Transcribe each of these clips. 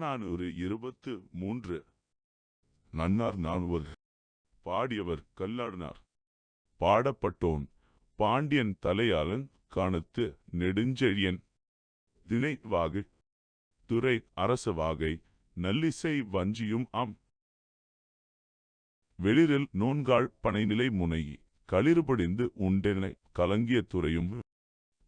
புறநானூறு இருபத்து மூன்று. நன்னார் நான்வர் பாடியவர் கல்லாடினார். பாடப்பட்டோன் பாண்டியன் தலையாளன் காணத்து நெடுஞ்செழியன். திணைவாகு துறை அரச வாகை நல்லிசை வஞ்சியும் ஆம். வெளிரில் நோன்காள் பனைநிலை முனை களிறுபடிந்து உண்டெனை கலங்கிய துறையும்.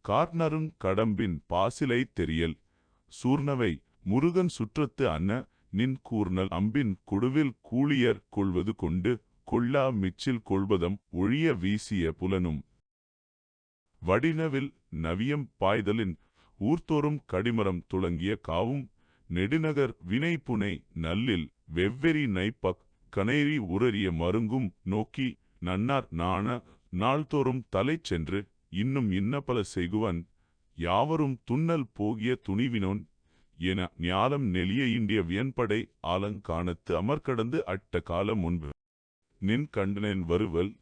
கார்னருங் கடம்பின் பாசிலை தெரியல் சூர்ணவை முருகன் சுற்றத்து அன்ன நின் கூர்னல் அம்பின் குடுவில் கூலியர் கொள்வது கொண்டு கொள்ளா மிச்சில் கொள்வதம் ஒழிய வீசிய புலனும். வடினவில் நவியம் பாய்தலின் ஊர்த்தோறும் கடிமரம் துளங்கிய காவும் நெடுநகர் வினைப்புனை நல்லில் வெவ்வெறி நைப்பக் கனேரி உரறிய மருங்கும் நோக்கி நன்னார் நாண நாள்தோறும் தலை சென்று இன்னும் இன்னபல செய்குவன் யாவரும் துன்னல் போகிய துணிவினோன் என ஞாலம் நெளிய இண்டிய வியன்படை ஆலங்கானத்து அமர்கடந்து அட்ட காலம் முன்பு நின் கண்டனன் வருவல்.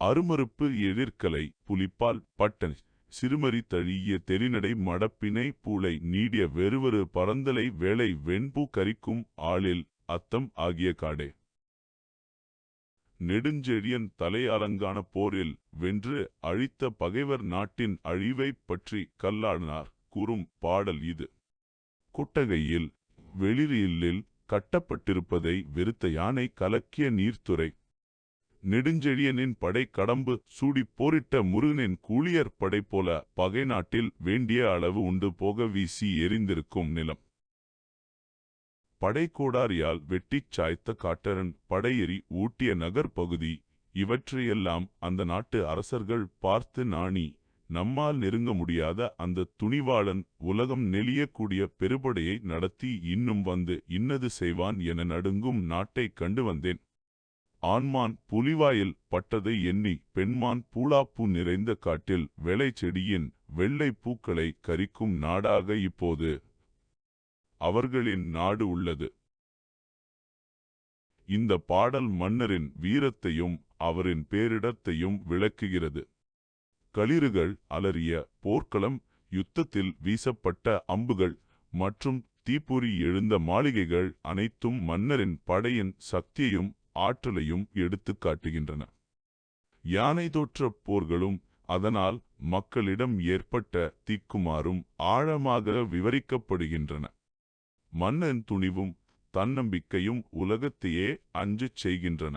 அருமறுப்பு எதிர்க்கலை புலிப்பால் பட்டன் சிறுமறி தழிய தெரிநடை மடப்பினை பூளை நீடிய வெறுவரு பரந்தலை வேளை வெண்பூ கரிக்கும் ஆளில் அத்தம் ஆகிய காடே. நெடுஞ்செழியன் தலையாலங்கான போரில் வென்று அழித்த பகைவர் நாட்டின் அழிவைப் பற்றி கல்லாடினார். கூறும் பாடல் இது. கொட்டகையில் வெளிரியில்லில் கட்டப்பட்டிருப்பதை வெறுத்த யானை கலக்கிய நீர்த்துறை. நெடுஞ்செழியனின் படை கடம்பு சூடிப் போரிட்ட முருகனின் கூலியர் படை போல பகை நாட்டில் வேண்டிய அளவு உண்டு போக வீசி எரிந்திருக்கும் நிலம். படைக்கோடாரியால் வெட்டிச் சாய்த்த காட்டரன் படையெறி ஊட்டிய நகர்ப்பகுதி இவற்றையெல்லாம் அந்த நாட்டு அரசர்கள் பார்த்து நாணி. நம்மால் நெருங்க முடியாத அந்த துணிவாளன் உலகம் நெளியக்கூடிய பெருபடையை நடத்தி இன்னும் வந்து இன்னது செய்வான் என நடுங்கும் நாட்டைக் கண்டு வந்தேன். ஆண்மான் புலிவாயில் பட்டதை எண்ணி பெண்மான் பூளாப்பூ நிறைந்த காட்டில் வெளை செடியின் வெள்ளை பூக்களை கரிக்கும் நாடாக இப்போது அவர்களின் நாடு உள்ளது. இந்த பாடல் மன்னரின் வீரத்தையும் அவரின் பேரிடத்தையும் விளக்குகிறது. களிறுகள் அலறிய போர்க்களம் யுத்தத்தில் வீசப்பட்ட அம்புகள் மற்றும் தீப்பொறி எழுந்த மாளிகைகள் அனைத்தும் மன்னரின் படையின் சக்தியையும் ஆற்றலையும் எடுத்துக் காட்டுகின்றன. யானை தோற்ற போர்களும் அதனால் மக்களிடம் ஏற்பட்ட திக்குமாறும் ஆழமாக விவரிக்கப்படுகின்றன. மன்னன் துணிவும் தன்னம்பிக்கையும் உலகத்தையே அஞ்சச் செய்கின்றன.